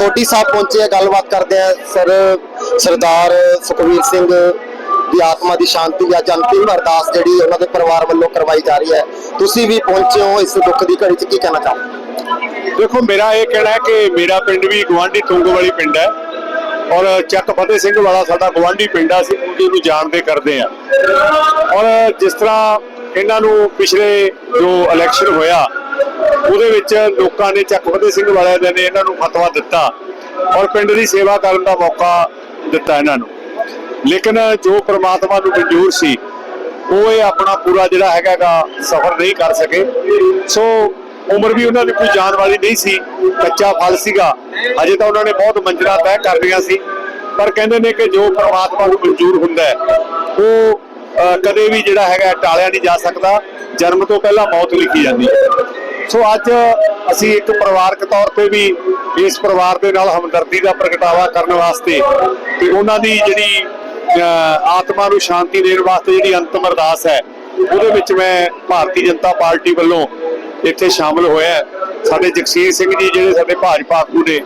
ਛੋਟੀ ਸਾਹਿਬ ਪਹੁੰਚੇ ਆ, ਗੱਲਬਾਤ ਕਰਦੇ ਆ ਸਰ, ਸਰਦਾਰ ਸੁਖਵੀਰ ਸਿੰਘ ਦੀ ਆਤਮਾ ਦੀ ਸ਼ਾਂਤੀ ਜਾਂ ਅੰਤਿਮ ਅਰਦਾਸ ਜਿਹੜੀ ਉਹਨਾਂ ਦੇ ਪਰਿਵਾਰ ਵੱਲੋਂ ਕਰਵਾਈ ਜਾ ਰਹੀ ਹੈ। ਤੁਸੀਂ ਵੀ ਪਹੁੰਚੇ ਹੋ ਇਸ ਦੁੱਖ ਦੀ ਘੜੀ 'ਚ, ਕੀ ਕਹਿਣਾ ਚਾਹੋਗੇ? ਦੇਖੋ, ਮੇਰਾ ਇਹ ਕਹਿਣਾ ਹੈ ਕਿ ਮੇਰਾ ਪਿੰਡ ਵੀ ਗਵਾਂਢੀ ਤੁੰਗ ਵਾਲੀ ਪਿੰਡ ਹੈ ਔਰ ਚੱਕ ਫਤਿਹ ਸਿੰਘ ਵਾਲਾ ਸਾਡਾ ਗਵਾਂਢੀ ਪਿੰਡ ਆ, ਅਸੀਂ ਉਹਨੂੰ ਜਾਣਦੇ ਕਰਦੇ ਆ ਔਰ ਜਿਸ ਤਰ੍ਹਾਂ ਇਹਨਾਂ ਨੂੰ ਪਿਛਲੇ ਜੋ ਇਲੈਕਸ਼ਨ ਹੋਇਆ ਉਹਦੇ ਵਿੱਚ ਲੋਕਾਂ ਨੇ ਚੱਕ ਫਤਿਹ ਸਿੰਘ ਵਾਲਿਆਂ ਨੇ ਇਹਨਾਂ ਨੂੰ ਫਤਵਾ ਦਿੱਤਾ ਔਰ ਪਿੰਡ ਦੀ ਸੇਵਾ ਕਰਨ ਦਾ ਮੌਕਾ ਦਿੱਤਾ ਇਹਨਾਂ ਨੂੰ। ਲੇਕਿਨ ਜੋ ਪ੍ਰਮਾਤਮਾ ਨੂੰ ਮਨਜ਼ੂਰ ਸੀ, ਉਹ ਇਹ ਆਪਣਾ ਪੂਰਾ ਜਿਹੜਾ ਹੈਗਾਗਾ ਸਫ਼ਰ ਨਹੀਂ ਕਰ ਸਕੇ। ਸੋ ਉਮਰ ਵੀ ਉਹਨਾਂ ਦੀ ਕੋਈ ਜਾਣ ਵਾਲੀ ਨਹੀਂ ਸੀ, ਕੱਚਾ ਫਲ ਸੀਗਾ। ਅਜੇ ਤਾਂ ਉਹਨਾਂ ਨੇ ਬਹੁਤ ਮੰਜ਼ਿਲਾਂ ਤੈਅ ਕਰ ਲਈਆਂ ਸੀ। ਪਰ ਕਹਿੰਦੇ ਨੇ ਕਿ ਜੋ ਪ੍ਰਮਾਤਮਾ ਨੂੰ ਮਨਜ਼ੂਰ ਹੁੰਦਾ ਹੈ, ਉਹ ਕਦੇ ਵੀ ਜਿਹੜਾ ਹੈਗਾ ਟਾਲਿਆ ਨਹੀਂ ਜਾ ਸਕਦਾ। ਜਨਮ ਤੋਂ ਪਹਿਲਾਂ ਮੌਤ ਲਿਖੀ ਜਾਂਦੀ ਹੈ। ਸੋ ਅੱਜ ਅਸੀਂ ਇੱਕ ਪਰਿਵਾਰਕ ਤੌਰ ਤੇ ਵੀ ਇਸ ਪਰਿਵਾਰ ਦੇ ਨਾਲ ਹਮਦਰਦੀ ਦਾ ਪ੍ਰਗਟਾਵਾ ਕਰਨ ਵਾਸਤੇ ਤੇ ਉਹਨਾਂ ਦੀ ਜਿਹੜੀ ਆਤਮਾ ਨੂੰ ਸ਼ਾਂਤੀ ਦੇਣ ਵਾਸਤੇ ਜਿਹੜੀ ਅੰਤਮ ਅਰਦਾਸ ਹੈ, ਉਹਦੇ ਵਿੱਚ ਮੈਂ ਭਾਰਤੀ ਜਨਤਾ ਪਾਰਟੀ ਵੱਲੋਂ ਇੱਥੇ ਸ਼ਾਮਲ ਹੋਇਆ ਸਾਡੇ ਜਗਸੀਰ ਸਿੰਘ ਜੀ ਜਿਹੜੇ ਸਾਡੇ ਭਾਜਪਾ ਆਗੂ ਨੇ,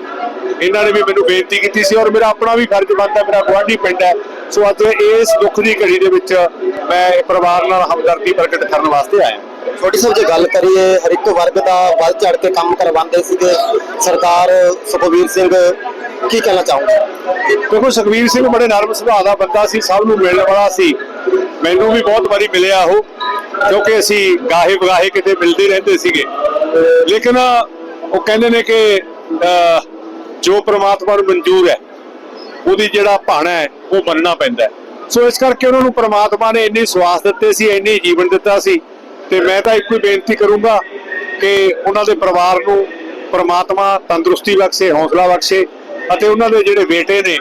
ਇਹਨਾਂ ਨੇ ਵੀ ਮੈਨੂੰ ਬੇਨਤੀ ਕੀਤੀ ਸੀ ਔਰ ਮੇਰਾ ਆਪਣਾ ਵੀ ਫਰਜ਼ ਬਣਦਾ, ਮੇਰਾ ਗੁਆਂਢੀ ਪਿੰਡ ਹੈ। ਸੋ ਅੱਜ ਇਸ ਦੁੱਖ ਦੀ ਘੜੀ ਦੇ ਵਿੱਚ ਮੈਂ ਪਰਿਵਾਰ ਨਾਲ ਹਮਦਰਦੀ ਪ੍ਰਗਟ ਕਰਨ ਵਾਸਤੇ ਆਇਆ। ਛੋਟੀ ਸਾਹਿਬ ਜੇ ਗੱਲ ਕਰੀਏ, ਹਰ ਇੱਕ ਵਰਗ ਦਾ ਵੱਧ ਚੜ ਕੇ ਕੰਮ ਕਰਵਾਉਂਦੇ ਸੀਗੇ। ਸਰਦਾਰ ਸੁਖਵੀਰ ਸਿੰਘ, ਕੀ ਕਹਿਣਾ ਚਾਹੋਗੇ? ਕਿਉਂਕਿ ਸੁਖਵੀਰ ਸਿੰਘ ਬੜੇ ਨਰਮ ਸੁਭਾਅ ਦਾ ਬੰਦਾ ਸੀ, ਸਭ ਨੂੰ ਮਿਲਣ ਵਾਲਾ ਸੀ। ਮੈਨੂੰ ਵੀ ਬਹੁਤ ਵਾਰੀ ਮਿਲਿਆ ਉਹ, ਕਿਉਂਕਿ ਅਸੀਂ ਗਾਹੇ ਬਗਾਹੇ ਕਿਤੇ ਮਿਲਦੇ ਰਹਿੰਦੇ ਸੀਗੇ। ਲੇਕਿਨ ਉਹ ਕਹਿੰਦੇ ਨੇ ਕਿ ਜੋ ਪ੍ਰਮਾਤਮਾ ਨੂੰ ਮਨਜ਼ੂਰ ਹੈ, ਉਹਦੀ ਜਿਹੜਾ ਭਾਣਾ ਹੈ, ਉਹ ਮੰਨਣਾ ਪੈਂਦਾ ਸੋ ਇਸ ਕਰਕੇ ਉਹਨਾਂ ਨੂੰ ਪ੍ਰਮਾਤਮਾ ਨੇ ਇੰਨੀ ਸਵਾਸ ਦਿੱਤੇ ਸੀ, ਇੰਨੀ ਜੀਵਨ ਦਿੱਤਾ ਸੀ। ਤੇ ਮੈਂ ਤਾਂ ਇੱਕੋ ਹੀ ਬੇਨਤੀ ਕਰੂੰਗਾ ਕਿ ਉਹਨਾਂ ਦੇ ਪਰਿਵਾਰ ਨੂੰ ਪਰਮਾਤਮਾ ਤੰਦਰੁਸਤੀ ਬਖਸ਼ੇ, ਹੌਸਲਾ ਬਖਸ਼ੇ ਅਤੇ ਉਹਨਾਂ ਦੇ ਜਿਹੜੇ ਬੇਟੇ ਨੇ,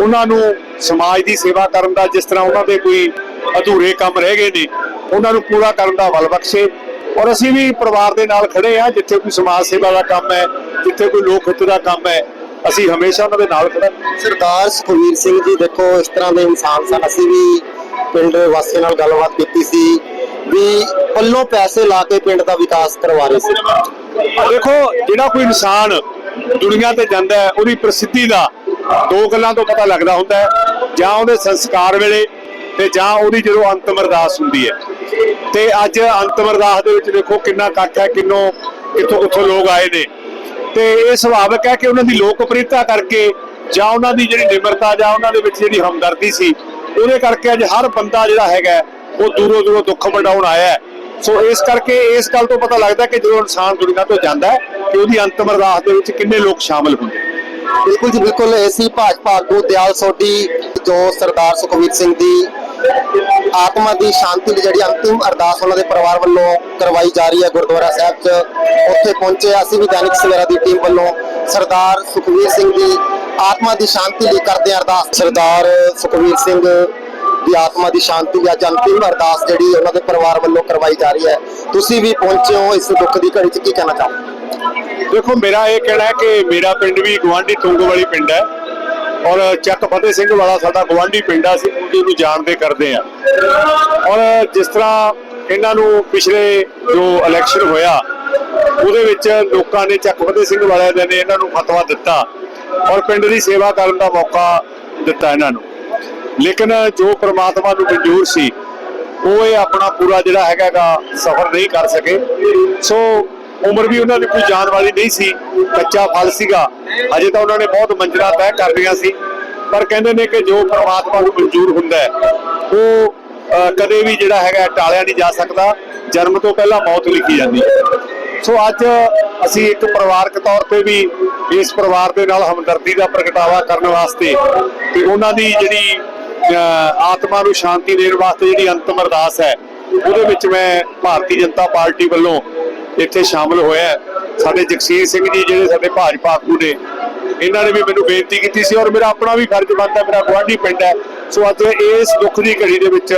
ਉਹਨਾਂ ਨੂੰ ਸਮਾਜ ਦੀ ਸੇਵਾ ਕਰਨ ਦਾ ਜਿਸ ਤਰ੍ਹਾਂ ਉਹਨਾਂ ਦੇ ਕੋਈ ਅਧੂਰੇ ਕੰਮ ਰਹਿ ਗਏ ਨੇ, ਉਹਨਾਂ ਨੂੰ ਪੂਰਾ ਕਰਨ ਦਾ ਬਲ ਬਖਸ਼ੇ ਔਰ ਅਸੀਂ ਵੀ ਪਰਿਵਾਰ ਦੇ ਨਾਲ ਖੜੇ ਆ ਜਿੱਥੇ ਕੋਈ ਸਮਾਜ ਸੇਵਾ ਦਾ ਕੰਮ ਹੈ, ਜਿੱਥੇ ਕੋਈ ਲੋਕ ਹਿੱਤ ਦਾ ਕੰਮ ਹੈ, ਅਸੀਂ ਹਮੇਸ਼ਾ ਉਹਨਾਂ ਦੇ ਨਾਲ ਖੜਾਂਗੇ ਸਰਦਾਰ ਸੁਖਵੀਰ ਸਿੰਘ ਜੀ, ਦੇਖੋ, ਇਸ ਤਰ੍ਹਾਂ ਦੇ ਇਨਸਾਨ ਸਨ। ਅਸੀਂ ਵੀ ਪਿੰਡ ਵਾਸੀਆਂ ਨਾਲ ਗੱਲਬਾਤ ਕੀਤੀ ਸੀ ਵੀ ਪੱਲੋਂ ਪੈਸੇ ਲਾ ਕੇ ਪਿੰਡ ਦਾ ਵਿਕਾਸ ਕਰਵਾ ਰਹੇ ਸੀ। ਦੇਖੋ, ਜਿਹੜਾ ਕੋਈ ਇਨਸਾਨ ਦੁਨੀਆ ਤੇ ਜਾਂਦਾ ਹੈ, ਉਹਦੀ ਪ੍ਰਸਿੱਧੀ ਦਾ ਦੋ ਗੱਲਾਂ ਤੋਂ ਪਤਾ ਲੱਗਦਾ ਹੁੰਦਾ ਹੈ। ਜਾਂ ਉਹਦੇ ਸੰਸਕਾਰ ਵੇਲੇ ਤੇ ਜਾਂ ਉਹਦੀ ਜਦੋਂ ਅੰਤਮ ਅਰਦਾਸ ਹੁੰਦੀ ਹੈ। ਤੇ ਅੱਜ ਅੰਤਮ ਅਰਦਾਸ ਦੇ ਵਿੱਚ ਦੇਖੋ ਕਿੰਨਾ ਇਕੱਠ ਹੈ, ਕਿੰਨੋ ਕਿੱਥੋਂ ਕਿੱਥੋਂ ਲੋਕ ਆਏ ਨੇ। ਤੇ ਇਹ ਸੁਭਾਵਿਕ ਹੈ ਕਿ ਉਹਨਾਂ ਦੀ ਲੋਕਪ੍ਰਿਯਤਾ ਕਰਕੇ ਜਾਂ ਉਹਨਾਂ ਦੀ ਜਿਹੜੀ ਨਿਮਰਤਾ ਜਾਂ ਉਹਨਾਂ ਦੇ ਵਿੱਚ ਜਿਹੜੀ ਹਮਦਰਦੀ ਸੀ, ਉਹਦੇ ਕਰਕੇ ਅੱਜ ਹਰ ਬੰਦਾ ਜਿਹੜਾ ਹੈਗਾ ਉਹ ਦੂਰੋਂ ਦੂਰੋਂ ਦੁੱਖ ਵੰਡਾਉਣ ਆਇਆ ਹੈ। ਸੋ ਇਸ ਕਰਕੇ ਇਸ ਗੱਲ ਤੋਂ ਪਤਾ ਲੱਗਦਾ ਕਿ ਜਦੋਂ ਇਨਸਾਨ ਦੁਨੀਆ ਤੋਂ ਜਾਂਦਾ ਹੈ ਕਿ ਉਹਦੀ ਅੰਤਮ ਅਰਦਾਸ ਦੇ ਵਿੱਚ ਕਿੰਨੇ ਲੋਕ ਸ਼ਾਮਲ ਹੁੰਦੇ। ਬਿਲਕੁਲ ਜੀ ਬਿਲਕੁਲ। ਐਸੀ ਭਾਜਪਾ ਆਗੂ ਦਿਆਲ ਸੋਢੀ ਜੋ ਸਰਦਾਰ ਸੁਖਵੀਰ ਸਿੰਘ ਦੀ ਆਤਮਾ ਦੀ ਸ਼ਾਂਤੀ ਲਈ ਜਿਹੜੀ ਅੰਤਿਮ ਅਰਦਾਸ ਉਹਨਾਂ ਦੇ ਪਰਿਵਾਰ ਵੱਲੋਂ ਕਰਵਾਈ ਜਾ ਰਹੀ ਹੈ ਗੁਰਦੁਆਰਾ ਸਾਹਿਬ 'ਚ ਉੱਥੇ ਪਹੁੰਚੇ ਅਸੀਂ ਵੀ ਦੈਨਿਕ ਸਵੇਰਾ ਦੀ ਟੀਮ ਵੱਲੋਂ ਸਰਦਾਰ ਸੁਖਵੀਰ ਸਿੰਘ ਦੀ ਆਤਮਾ ਦੀ ਸ਼ਾਂਤੀ ਲਈ ਕਰਦੇ ਹਾਂ ਅਰਦਾਸ। ਸਰਦਾਰ ਸੁਖਵੀਰ ਸਿੰਘ ਦੀ ਆਤਮਾ ਦੀ ਸ਼ਾਂਤੀ ਜਾਂ ਅੱਜ ਅੰਤਿਮ ਅਰਦਾਸ ਜਿਹੜੀ ਉਹਨਾਂ ਦੇ ਪਰਿਵਾਰ ਵੱਲੋਂ ਕਰਵਾਈ ਜਾ ਰਹੀ ਹੈ। ਤੁਸੀਂ ਵੀ ਪਹੁੰਚੇ ਹੋ ਇਸ ਦੁੱਖ ਦੀ ਘੜੀ 'ਚ ਕੀ ਕਹਿਣਾ ਚਾਹੋਗੇ? ਦੇਖੋ, ਮੇਰਾ ਇਹ ਕਹਿਣਾ ਹੈ ਕਿ ਮੇਰਾ ਪਿੰਡ ਵੀ ਗਵਾਂਢੀ ਤੁੰਗ ਵਾਲੀ ਪਿੰਡ ਹੈ ਔਰ ਚੱਕ ਫਤਿਹ ਸਿੰਘ ਵਾਲਾ ਸਾਡਾ ਗਵਾਂਢੀ ਪਿੰਡ ਆ, ਅਸੀਂ ਉਹਨੂੰ ਜਾਣਦੇ ਕਰਦੇ ਆ ਔਰ ਜਿਸ ਤਰ੍ਹਾਂ ਇਹਨਾਂ ਨੂੰ ਪਿਛਲੇ ਜੋ ਇਲੈਕਸ਼ਨ ਹੋਇਆ, ਉਹਦੇ ਵਿੱਚ ਲੋਕਾਂ ਨੇ ਚੱਕ ਫਤਿਹ ਸਿੰਘ ਵਾਲਿਆਂ ਨੇ ਇਹਨਾਂ ਨੂੰ ਫਤਵਾ ਦਿੱਤਾ ਔਰ ਪਿੰਡ ਦੀ ਸੇਵਾ ਕਰਨ ਦਾ ਮੌਕਾ ਦਿੱਤਾ ਇਹਨਾਂ ਨੂੰ। ਲੇਕਿਨ ਜੋ ਪ੍ਰਮਾਤਮਾ ਨੂੰ ਮਨਜ਼ੂਰ ਸੀ, ਉਹ ਇਹ ਆਪਣਾ ਪੂਰਾ ਜਿਹੜਾ ਹੈਗਾਗਾ ਸਫ਼ਰ ਨਹੀਂ ਕਰ ਸਕੇ। ਸੋ ਉਮਰ ਵੀ ਉਹਨਾਂ ਦੀ ਕੋਈ ਜਾਣ ਵਾਲੀ ਨਹੀਂ ਸੀ, ਕੱਚਾ ਫਲ ਸੀਗਾ। ਅਜੇ ਤਾਂ ਉਹਨਾਂ ਨੇ ਬਹੁਤ ਮੰਜ਼ਿਲਾਂ ਤੈਅ ਕਰ ਲਈਆਂ ਸੀ। ਪਰ ਕਹਿੰਦੇ ਨੇ ਕਿ ਜੋ ਪ੍ਰਮਾਤਮਾ ਨੂੰ ਮਨਜ਼ੂਰ ਹੁੰਦਾ ਉਹ ਕਦੇ ਵੀ ਜਿਹੜਾ ਹੈਗਾ ਟਾਲਿਆ ਨਹੀਂ ਜਾ ਸਕਦਾ। ਜਨਮ ਤੋਂ ਪਹਿਲਾਂ ਮੌਤ ਲਿਖੀ ਜਾਂਦੀ ਹੈ। ਸੋ ਅੱਜ ਅਸੀਂ ਇੱਕ ਪਰਿਵਾਰਕ ਤੌਰ ਤੇ ਵੀ ਇਸ ਪਰਿਵਾਰ ਦੇ ਨਾਲ ਹਮਦਰਦੀ ਦਾ ਪ੍ਰਗਟਾਵਾ ਕਰਨ ਵਾਸਤੇ ਤੇ ਉਹਨਾਂ ਦੀ ਜਿਹੜੀ ਆਤਮਾ ਨੂੰ ਸ਼ਾਂਤੀ ਦੇਣ ਵਾਸਤੇ ਜਿਹੜੀ ਅੰਤਮ ਅਰਦਾਸ ਹੈ, ਉਹਦੇ ਵਿੱਚ ਮੈਂ ਭਾਰਤੀ ਜਨਤਾ ਪਾਰਟੀ ਵੱਲੋਂ ਇੱਥੇ ਸ਼ਾਮਲ ਹੋਇਆ ਸਾਡੇ ਜਗਸੀਰ ਸਿੰਘ ਜੀ ਜਿਹੜੇ ਸਾਡੇ ਭਾਜਪਾ ਆਗੂ ਨੇ, ਇਹਨਾਂ ਨੇ ਵੀ ਮੈਨੂੰ ਬੇਨਤੀ ਕੀਤੀ ਸੀ ਔਰ ਮੇਰਾ ਆਪਣਾ ਵੀ ਫਰਜ਼ ਬਣਦਾ, ਮੇਰਾ ਗੁਆਂਢੀ ਪਿੰਡ ਹੈ। ਸੋ ਅੱਜ ਇਸ ਦੁੱਖ ਦੀ ਘੜੀ ਦੇ ਵਿੱਚ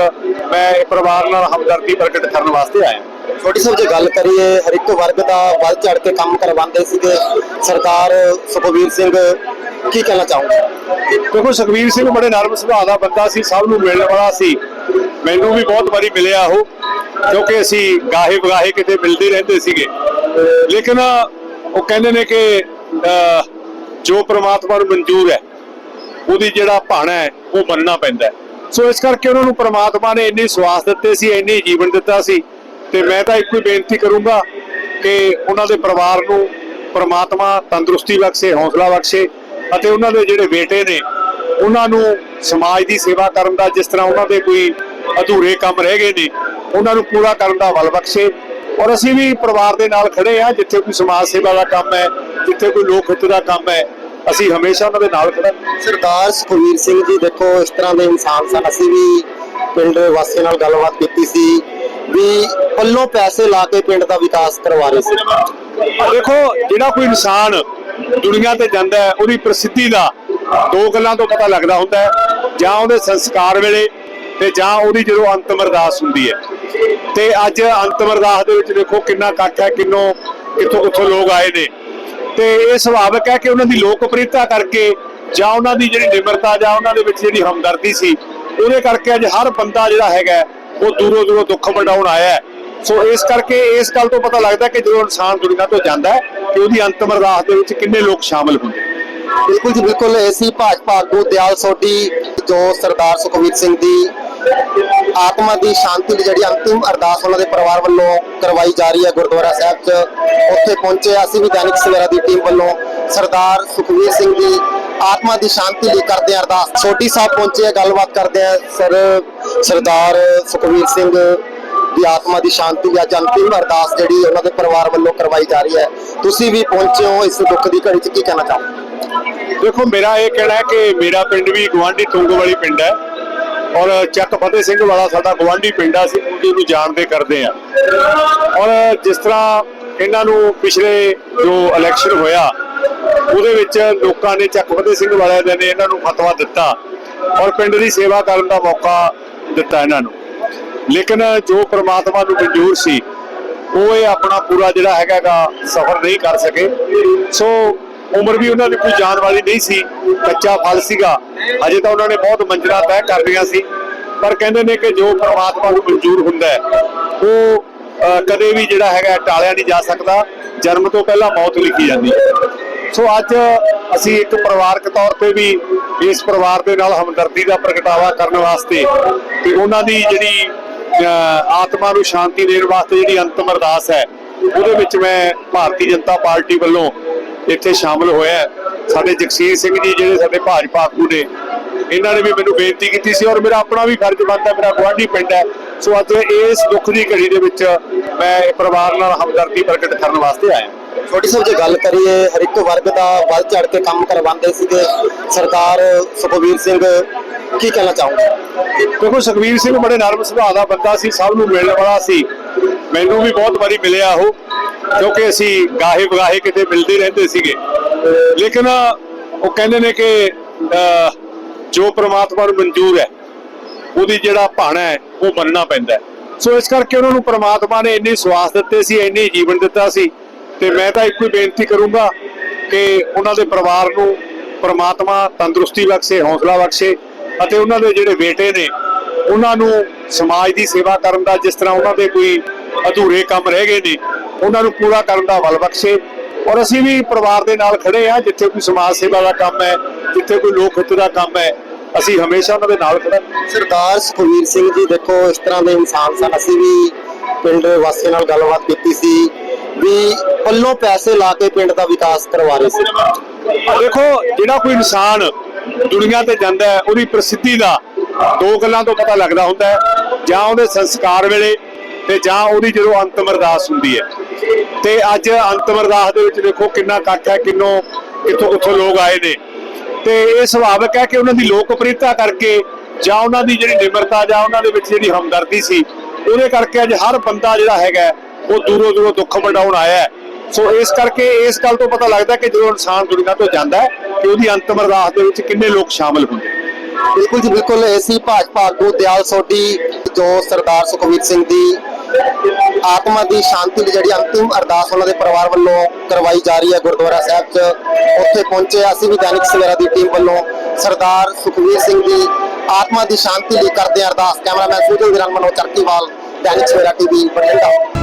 ਮੈਂ ਪਰਿਵਾਰ ਨਾਲ ਹਮਦਰਦੀ ਪ੍ਰਗਟ ਕਰਨ ਵਾਸਤੇ ਆਇਆ। ਛੋਟੀ ਸਾਹਿਬ, ਜੇ ਗੱਲ ਕਰੀਏ, ਹਰ ਇੱਕ ਵਰਗ ਦਾ ਵੱਧ ਚੜ ਕੇ ਕੰਮ ਕਰਵਾਉਂਦੇ ਸੀਗੇ। ਸਰਕਾਰ ਸੁਖਵੀਰ ਸਿੰਘ ਕੀ ਕਹਿਣਾ ਚਾਹੋਗੇ? ਦੇਖੋ ਸੁਖਵੀਰ ਸਿੰਘ ਬੜੇ ਨਰਮ ਸੁਭਾਅ ਦਾ ਬੰਦਾ ਸੀ, ਸਭ ਨੂੰ ਮਿਲਣ ਵਾਲਾ ਸੀ। ਮੈਨੂੰ ਵੀ ਬਹੁਤ ਵਾਰੀ ਮਿਲਿਆ ਉਹ ਕਿਉਂਕਿ ਅਸੀਂ ਗਾਹੇ ਬਗਾਹੇ ਕਿਤੇ ਮਿਲਦੇ ਰਹਿੰਦੇ ਸੀਗੇ। ਲੇਕਿਨ ਉਹ ਕਹਿੰਦੇ ਨੇ ਕਿ ਜੋ ਪ੍ਰਮਾਤਮਾ ਨੂੰ ਮਨਜ਼ੂਰ ਹੈ, ਉਹਦੀ ਜਿਹੜਾ ਭਾਣਾ ਹੈ, ਉਹ ਮੰਨਣਾ ਪੈਂਦਾ ਸੋ ਇਸ ਕਰਕੇ ਉਹਨਾਂ ਨੂੰ ਪ੍ਰਮਾਤਮਾ ਨੇ ਇੰਨੀ ਸਵਾਸ ਦਿੱਤੇ ਸੀ, ਇੰਨੀ ਜੀਵਨ ਦਿੱਤਾ ਸੀ। ਤੇ ਮੈਂ ਤਾਂ ਇੱਕੋ ਹੀ ਬੇਨਤੀ ਕਰੂੰਗਾ ਕਿ ਉਹਨਾਂ ਦੇ ਪਰਿਵਾਰ ਨੂੰ ਪ੍ਰਮਾਤਮਾ ਤੰਦਰੁਸਤੀ ਬਖਸ਼ੇ, ਹੌਸਲਾ ਬਖਸ਼ੇ। ਅਤੇ ਉਹਨਾਂ ਦੇ ਜਿਹੜੇ ਬੇਟੇ ਨੇ ਉਹਨਾਂ ਨੂੰ ਸਮਾਜ ਦੀ ਸੇਵਾ ਕਰਨ ਦਾ ਜਿਸ ਤਰ੍ਹਾਂ ਉਹਨਾਂ ਦੇ ਕੋਈ ਅਧੂਰੇ ਕੰਮ ਰਹਿ ਗਏ ਨੇ ਉਹਨਾਂ ਨੂੰ ਪੂਰਾ ਕਰਨ ਦਾ ਬਲ ਬਖਸ਼ੇ। ਔਰ ਅਸੀਂ ਵੀ ਪਰਿਵਾਰ ਦੇ ਨਾਲ ਖੜੇ ਆ ਜਿੱਥੇ ਕੋਈ ਸਮਾਜ ਸੇਵਾ ਦਾ ਕੰਮ ਹੈ ਜਿੱਥੇ ਕੋਈ ਲੋਕ ਹਿੱਤ ਦਾ ਕੰਮ ਹੈ ਅਸੀਂ ਹਮੇਸ਼ਾ ਉਹਨਾਂ ਦੇ ਨਾਲ ਖੜਾਂਗੇ ਸਰਦਾਰ ਸੁਖਵੀਰ ਸਿੰਘ ਜੀ ਦੇਖੋ ਇਸ ਤਰ੍ਹਾਂ ਦੇ ਇਨਸਾਨ ਸਨ। ਅਸੀਂ ਵੀ ਪਿੰਡ ਵਾਸੀਆਂ ਨਾਲ ਗੱਲਬਾਤ ਕੀਤੀ ਸੀ ਵੀ ਪੱਲੋਂ ਪੈਸੇ ਲਾ ਕੇ ਪਿੰਡ ਦਾ ਵਿਕਾਸ ਕਰਵਾ ਰਹੇ ਸੀ। ਦੇਖੋ ਜਿਹੜਾ ਕੋਈ ਇਨਸਾਨ ਦੁਨੀਆ ਤੇ ਜਾਂਦਾ ਹੈ, ਉਹਦੀ ਪ੍ਰਸਿੱਧੀ ਦਾ ਦੋ ਗੱਲਾਂ ਤੋਂ ਪਤਾ ਲੱਗਦਾ ਹੁੰਦਾ ਹੈ, ਜਾਂ ਉਹਦੇ ਸੰਸਕਾਰ ਵੇਲੇ ਤੇ ਜਾਂ ਉਹਦੀ ਜਦੋਂ ਅੰਤਮ ਅਰਦਾਸ ਹੁੰਦੀ ਹੈ। ਤੇ ਅੱਜ ਅੰਤਮ ਅਰਦਾਸ ਦੇ ਵਿੱਚ ਦੇਖੋ ਕਿੰਨਾ ਇਕੱਠ ਹੈ, ਕਿੰਨੋ ਕਿੱਥੋਂ ਕਿੱਥੋਂ ਲੋਕ ਆਏ ਨੇ। ਤੇ ਇਹ ਸੁਭਾਵਿਕ ਹੈ ਕਿ ਉਹਨਾਂ ਦੀ ਲੋਕਪ੍ਰਿਯਤਾ ਕਰਕੇ ਜਾਂ ਉਹਨਾਂ ਦੀ ਜਿਹੜੀ ਨਿਮਰਤਾ ਜਾਂ ਉਹਨਾਂ ਦੇ ਵਿੱਚ ਜਿਹੜੀ ਹਮਦਰਦੀ ਸੀ, ਉਹਦੇ ਕਰਕੇ ਅੱਜ ਹਰ ਬੰਦਾ ਜਿਹੜਾ ਹੈਗਾ ਉਹ ਦੂਰੋਂ ਦੂਰੋਂ ਦੁੱਖ ਵੰਡਾਉਣ ਆਇਆ ਹੈ। ਸੋ ਇਸ ਕਰਕੇ ਇਸ ਗੱਲ ਤੋਂ ਪਤਾ ਲੱਗਦਾ ਕਿ ਜਦੋਂ ਇਨਸਾਨ ਦੁਨੀਆ ਤੋਂ ਜਾਂਦਾ ਹੈ ਕਿ ਉਹਦੀ ਅੰਤਮ ਅਰਦਾਸ ਦੇ ਵਿੱਚ ਕਿੰਨੇ ਲੋਕ ਸ਼ਾਮਲ ਹੁੰਦੇ ਬਿਲਕੁਲ ਜੀ, ਬਿਲਕੁਲ। ਐਸੀ ਭਾਜਪਾ ਆਗੂ ਦਿਆਲ ਸੋਢੀ ਜੋ ਸਰਦਾਰ ਸੁਖਵੀਰ ਸਿੰਘ ਦੀ ਆਤਮਾ ਦੀ ਸ਼ਾਂਤੀ ਲਈ ਜਿਹੜੀ ਅੰਤਿਮ ਅਰਦਾਸ ਉਹਨਾਂ ਦੇ ਪਰਿਵਾਰ ਵੱਲੋਂ ਕਰਵਾਈ ਜਾ ਰਹੀ ਹੈ, ਗੁਰਦੁਆਰਾ ਸਾਹਿਬ 'ਚ ਉੱਥੇ ਪਹੁੰਚੇ ਅਸੀਂ ਵੀ ਦੈਨਿਕ ਸਵੇਰਾ ਦੀ ਟੀਮ ਵੱਲੋਂ ਸਰਦਾਰ ਸੁਖਵੀਰ ਸਿੰਘ ਦੀ ਆਤਮਾ ਦੀ ਸ਼ਾਂਤੀ ਲਈ ਕਰਦੇ ਹਾਂ ਅਰਦਾਸ। ਸੋਢੀ ਸਾਹਿਬ ਪਹੁੰਚੇ ਆ, ਗੱਲਬਾਤ ਕਰਦੇ ਆ ਸਰ, ਸਰਦਾਰ ਸੁਖਵੀਰ ਸਿੰਘ ਦੀ ਆਤਮਾ ਦੀ ਸ਼ਾਂਤੀ ਲਈ ਅੱਜ ਅੰਤਿਮ ਅਰਦਾਸ ਜਿਹੜੀ ਉਹਨਾਂ ਦੇ ਪਰਿਵਾਰ ਵੱਲੋਂ ਕਰਵਾਈ ਜਾ ਰਹੀ ਹੈ। ਤੁਸੀਂ ਵੀ ਪਹੁੰਚੇ ਹੋ ਇਸ ਦੁੱਖ ਦੀ ਘੜੀ 'ਚ, ਕੀ ਕਹਿਣਾ ਚਾਹੋਗੇ? ਦੇਖੋ, ਮੇਰਾ ਇਹ ਕਹਿਣਾ ਹੈ ਕਿ ਮੇਰਾ ਪਿੰਡ ਵੀ ਗਵਾਂਢੀ ਤੁੰਗ ਵਾਲੀ ਪਿੰਡ ਹੈ ਔਰ ਚੱਕ ਫਤਿਹ ਸਿੰਘ ਵਾਲਾ ਸਾਡਾ ਗਵਾਂਢੀ ਪਿੰਡ ਆ ਸੀ ਉਹਦੇ ਜਾਣਦੇ ਕਰਦੇ ਆ ਔਰ ਜਿਸ ਤਰ੍ਹਾਂ ਇਹਨਾਂ ਨੂੰ ਪਿਛਲੇ ਜੋ ਇਲੈਕਸ਼ਨ ਹੋਇਆ, ਉਹਦੇ ਵਿੱਚ ਲੋਕਾਂ ਨੇ ਚੱਕ ਫਤਿਹ ਸਿੰਘ ਵਾਲਿਆਂ ਨੇ ਇਹਨਾਂ ਨੂੰ ਫਤਵਾ ਦਿੱਤਾ ਔਰ ਪਿੰਡ ਦੀ ਸੇਵਾ ਕਰਨ ਦਾ ਮੌਕਾ ਦਿੱਤਾ ਇਹਨਾਂ ਨੂੰ। ਲੇਕਿਨ ਜੋ ਪ੍ਰਮਾਤਮਾ ਨੂੰ ਮਨਜ਼ੂਰ ਸੀ, ਉਹ ਇਹ ਆਪਣਾ ਪੂਰਾ ਜਿਹੜਾ ਹੈਗਾਗਾ ਸਫ਼ਰ ਨਹੀਂ ਕਰ ਸਕੇ। ਸੋ ਉਮਰ ਵੀ ਉਹਨਾਂ ਦੀ ਕੋਈ ਜਾਣ ਵਾਲੀ ਨਹੀਂ ਸੀ, ਕੱਚਾ ਫਲ ਸੀਗਾ। ਅਜੇ ਤਾਂ ਉਹਨਾਂ ਨੇ ਬਹੁਤ ਮੰਜ਼ਿਲਾਂ ਤੈਅ ਕਰ ਲਈਆਂ ਸੀ। ਪਰ ਕਹਿੰਦੇ ਨੇ ਕਿ ਜੋ ਪ੍ਰਮਾਤਮਾ ਨੂੰ ਮਨਜ਼ੂਰ ਹੁੰਦਾ ਹੈ, ਉਹ ਕਦੇ ਵੀ ਜਿਹੜਾ ਹੈਗਾ ਟਾਲਿਆ ਨਹੀਂ ਜਾ ਸਕਦਾ। ਜਨਮ ਤੋਂ ਪਹਿਲਾਂ ਮੌਤ ਲਿਖੀ ਜਾਂਦੀ ਹੈ। ਸੋ ਅੱਜ ਅਸੀਂ ਇੱਕ ਪਰਿਵਾਰਕ ਤੌਰ ਤੇ ਵੀ ਇਸ ਪਰਿਵਾਰ ਦੇ ਨਾਲ ਹਮਦਰਦੀ ਦਾ ਪ੍ਰਗਟਾਵਾ ਕਰਨ ਵਾਸਤੇ ਤੇ ਉਹਨਾਂ ਦੀ ਜਿਹੜੀ ਆਤਮਾ ਨੂੰ ਸ਼ਾਂਤੀ ਦੇਣ ਵਾਸਤੇ ਜਿਹੜੀ ਅੰਤਮ ਅਰਦਾਸ ਹੈ, ਉਹਦੇ ਵਿੱਚ ਮੈਂ ਭਾਰਤੀ ਜਨਤਾ ਪਾਰਟੀ ਵੱਲੋਂ ਇੱਥੇ ਸ਼ਾਮਲ ਹੋਇਆ ਸਾਡੇ ਜਗਸੀਰ ਸਿੰਘ ਜੀ ਜਿਹੜੇ ਸਾਡੇ ਭਾਜਪਾ ਆਗੂ ਨੇ, ਇਹਨਾਂ ਨੇ ਵੀ ਮੈਨੂੰ ਬੇਨਤੀ ਕੀਤੀ ਸੀ ਔਰ ਮੇਰਾ ਆਪਣਾ ਵੀ ਫਰਜ਼ ਬਣਦਾ, ਮੇਰਾ ਗੁਆਂਢੀ ਪਿੰਡ ਹੈ। ਸੋ ਅੱਜ ਇਸ ਦੁੱਖ ਦੀ ਘੜੀ ਦੇ ਵਿੱਚ ਮੈਂ ਪਰਿਵਾਰ ਨਾਲ ਹਮਦਰਦੀ ਪ੍ਰਗਟ ਕਰਨ ਵਾਸਤੇ ਆਇਆ। ਛੋਟੀ ਸਾਹਿਬ ਜੇ ਗੱਲ ਕਰੀਏ, ਹਰ ਇੱਕ ਵਰਗ ਦਾ ਵੱਧ ਚੜ ਕੇ ਕੰਮ ਕਰਵਾਉਂਦੇ ਸੀਗੇ। ਸਰਕਾਰ ਸੁਖਵੀਰ ਸਿੰਘ, ਕੀ ਕਹਿਣਾ ਚਾਹੋਗੇ? ਕਿਉਂਕਿ ਸੁਖਵੀਰ ਸਿੰਘ ਬੜੇ ਨਰਮ ਸੁਭਾਅ ਦਾ ਬੰਦਾ ਸੀ, ਸਭ ਨੂੰ ਮਿਲਣ ਵਾਲਾ ਸੀ। ਮੈਨੂੰ ਵੀ ਬਹੁਤ ਵਾਰੀ ਮਿਲਿਆ ਉਹ ਕਿਉਂਕਿ ਅਸੀਂ ਗਾਹੇ ਬਗਾਹੇ ਕਿਤੇ ਮਿਲਦੇ ਰਹਿੰਦੇ ਸੀਗੇ। ਲੇਕਿਨ ਉਹ ਕਹਿੰਦੇ ਨੇ ਕਿ ਜੋ ਪ੍ਰਮਾਤਮਾ ਨੂੰ ਮਨਜ਼ੂਰ ਹੈ, ਉਹਦੀ ਜਿਹੜਾ ਭਾਣਾ ਹੈ, ਉਹ ਮੰਨਣਾ ਪੈਂਦਾ ਸੋ ਇਸ ਕਰਕੇ ਉਹਨਾਂ ਨੂੰ ਪ੍ਰਮਾਤਮਾ ਨੇ ਇੰਨੀ ਸਵਾਸ ਦਿੱਤੇ ਸੀ, ਇੰਨੀ ਜੀਵਨ ਦਿੱਤਾ ਸੀ। ਤੇ ਮੈਂ ਤਾਂ ਇੱਕੋ ਹੀ ਬੇਨਤੀ ਕਰੂੰਗਾ ਕਿ ਉਹਨਾਂ ਦੇ ਪਰਿਵਾਰ ਨੂੰ ਪਰਮਾਤਮਾ ਤੰਦਰੁਸਤੀ ਬਖਸ਼ੇ, ਹੌਸਲਾ ਬਖਸ਼ੇ ਅਤੇ ਉਹਨਾਂ ਦੇ ਜਿਹੜੇ ਬੇਟੇ ਨੇ, ਉਹਨਾਂ ਨੂੰ ਸਮਾਜ ਦੀ ਸੇਵਾ ਕਰਨ ਦਾ ਜਿਸ ਤਰ੍ਹਾਂ ਉਹਨਾਂ ਦੇ ਕੋਈ ਅਧੂਰੇ ਕੰਮ ਰਹਿ ਗਏ ਨੇ, ਉਹਨਾਂ ਨੂੰ ਪੂਰਾ ਕਰਨ ਦਾ ਬਲ ਬਖਸ਼ੇ ਔਰ ਅਸੀਂ ਵੀ ਪਰਿਵਾਰ ਦੇ ਨਾਲ ਖੜੇ ਆ ਜਿੱਥੇ ਕੋਈ ਸਮਾਜ ਸੇਵਾ ਦਾ ਕੰਮ ਹੈ, ਜਿੱਥੇ ਕੋਈ ਲੋਕ ਹਿੱਤ ਦਾ ਕੰਮ ਹੈ, ਅਸੀਂ ਹਮੇਸ਼ਾ ਉਹਨਾਂ ਦੇ ਨਾਲ ਖੜਾਂਗੇ ਸਰਦਾਰ ਸੁਖਵੀਰ ਸਿੰਘ ਜੀ, ਦੇਖੋ, ਇਸ ਤਰ੍ਹਾਂ ਦੇ ਇਨਸਾਨ ਸਨ। ਅਸੀਂ ਵੀ ਪਿੰਡ ਵਾਸੀਆਂ ਨਾਲ ਗੱਲਬਾਤ ਕੀਤੀ ਸੀ। ਵੀ ਪੱਲੋਂ ਪੈਸੇ ਲਾ ਕੇ ਪਿੰਡ ਦਾ ਵਿਕਾਸ ਕਰਵਾ ਰਹੇ ਸੀ। ਦੇਖੋ, ਜਿਹੜਾ ਕੋਈ ਇਨਸਾਨ ਦੁਨੀਆ ਤੇ ਜਾਂਦਾ ਹੈ, ਉਹਦੀ ਪ੍ਰਸਿੱਧੀ ਦਾ ਦੋ ਗੱਲਾਂ ਤੋਂ ਪਤਾ ਲੱਗਦਾ ਹੁੰਦਾ ਹੈ। ਜਾਂ ਉਹਦੇ ਸੰਸਕਾਰ ਵੇਲੇ ਤੇ ਜਾਂ ਉਹਦੀ ਜਦੋਂ ਅੰਤਮ ਅਰਦਾਸ ਹੁੰਦੀ ਹੈ। ਤੇ ਅੱਜ ਅੰਤਮ ਅਰਦਾਸ ਦੇ ਵਿੱਚ ਦੇਖੋ ਕਿੰਨਾ ਇਕੱਠ ਹੈ, ਕਿੰਨੋ ਇੱਥੋਂ ਉੱਥੋਂ ਲੋਕ ਆਏ ਨੇ। ਤੇ ਇਹ ਸੁਭਾਵਿਕ ਹੈ ਕਿ ਉਹਨਾਂ ਦੀ ਲੋਕਪ੍ਰਿਯਤਾ ਕਰਕੇ ਜਾਂ ਉਹਨਾਂ ਦੀ ਜਿਹੜੀ ਨਿਮਰਤਾ ਜਾਂ ਉਹਨਾਂ ਦੇ ਵਿੱਚ ਜਿਹੜੀ ਹਮਦਰਦੀ ਸੀ, ਉਹਦੇ ਕਰਕੇ ਅੱਜ ਹਰ ਬੰਦਾ ਜਿਹੜਾ ਹੈਗਾ ਉਹ ਦੂਰੋਂ ਦੂਰੋਂ ਦੁੱਖ ਵੰਡਾਉਣ ਆਇਆ ਹੈ। ਸੋ ਇਸ ਕਰਕੇ ਇਸ ਗੱਲ ਤੋਂ ਪਤਾ ਲੱਗਦਾ ਕਿ ਜਦੋਂ ਇਨਸਾਨ ਦੁਨੀਆ ਤੋਂ ਜਾਂਦਾ ਹੈ ਕਿ ਉਹਦੀ ਅੰਤਮ ਅਰਦਾਸ ਦੇ ਵਿੱਚ ਕਿੰਨੇ ਲੋਕ ਸ਼ਾਮਲ ਹੁੰਦੇ ਬਿਲਕੁਲ ਜੀ, ਬਿਲਕੁਲ। ਐਸੀ ਭਾਜਪਾ ਆਗੂ ਦਿਆਲ ਸੋਢੀ, ਜੋ ਸਰਦਾਰ ਸੁਖਵੀਰ ਸਿੰਘ ਦੀ ਆਤਮਾ ਦੀ ਸ਼ਾਂਤੀ ਲਈ ਜਿਹੜੀ ਅੰਤਿਮ ਅਰਦਾਸ ਉਹਨਾਂ ਦੇ ਪਰਿਵਾਰ ਵੱਲੋਂ ਕਰਵਾਈ ਜਾ ਰਹੀ ਹੈ ਗੁਰਦੁਆਰਾ ਸਾਹਿਬ 'ਚ, ਉੱਥੇ ਪਹੁੰਚੇ ਅਸੀਂ ਵੀ ਦੈਨਿਕ ਸਵੇਰਾ ਦੀ ਟੀਮ ਵੱਲੋਂ ਸਰਦਾਰ ਸੁਖਵੀਰ ਸਿੰਘ ਦੀ ਆਤਮਾ ਦੀ ਸ਼ਾਂਤੀ ਲਈ ਕਰਦੇ ਹਾਂ ਅਰਦਾਸ। Cameraman Sujal Viran Charkiwal Dainik Savera TV, Bathinda.